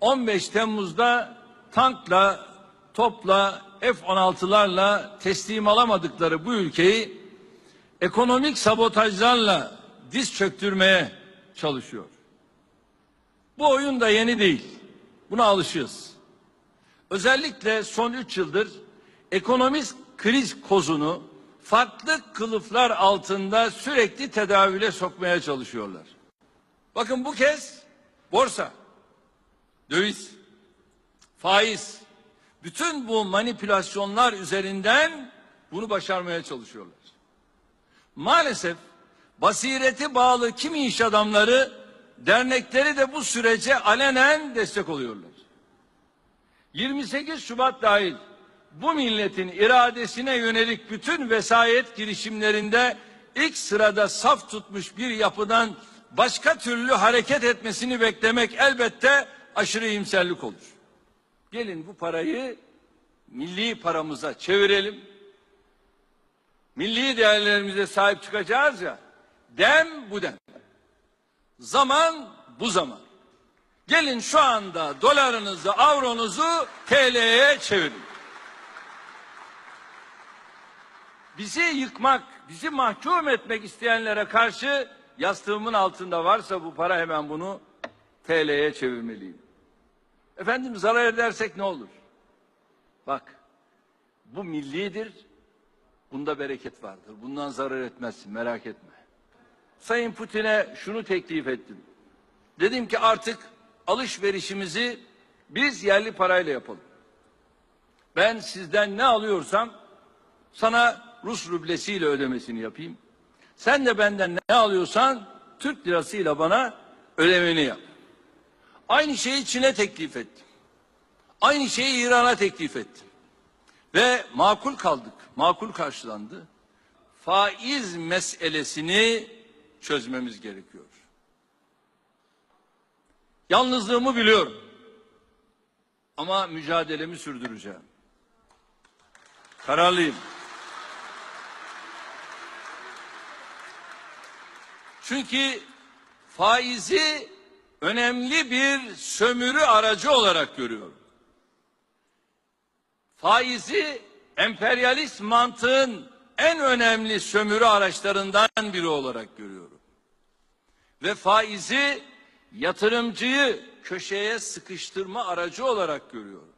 15 Temmuz'da tankla, topla, F-16'larla teslim alamadıkları bu ülkeyi ekonomik sabotajlarla diz çöktürmeye çalışıyor. Bu oyun da yeni değil. Buna alışığız. Özellikle son üç yıldır ekonomik kriz kozunu farklı kılıflar altında sürekli tedavüle sokmaya çalışıyorlar. Bakın bu kez borsa, döviz, faiz, bütün bu manipülasyonlar üzerinden bunu başarmaya çalışıyorlar. Maalesef basireti bağlı kimi iş adamları dernekleri de bu sürece alenen destek oluyorlar. 28 Şubat dahil bu milletin iradesine yönelik bütün vesayet girişimlerinde ilk sırada saf tutmuş bir yapıdan başka türlü hareket etmesini beklemek elbette aşırı iyimserlik olur. Gelin bu parayı milli paramıza çevirelim. Milli değerlerimize sahip çıkacağız ya. Dem bu dem. Zaman bu zaman. Gelin şu anda dolarınızı, avronuzu TL'ye çevirin. Bizi yıkmak, bizi mahkum etmek isteyenlere karşı yastığımın altında varsa bu para hemen bunu TL'ye çevirmeliyim. Efendim zarar edersek ne olur? Bak bu millidir, bunda bereket vardır. Bundan zarar etmezsin merak etme. Sayın Putin'e şunu teklif ettim. Dedim ki artık alışverişimizi biz yerli parayla yapalım. Ben sizden ne alıyorsam sana Rus rublesiyle ödemesini yapayım. Sen de benden ne alıyorsan Türk lirasıyla bana ödemeni yap. Aynı şeyi Çin'e teklif ettim. Aynı şeyi İran'a teklif ettim. Ve makul kaldık, makul karşılandı. Faiz meselesini çözmemiz gerekiyor. Yalnızlığımı biliyorum. Ama mücadelemi sürdüreceğim. Kararlıyım. Çünkü faizi önemli bir sömürü aracı olarak görüyorum. Faizi emperyalist mantığın en önemli sömürü araçlarından biri olarak görüyorum. Ve faizi yatırımcıyı köşeye sıkıştırma aracı olarak görüyorum.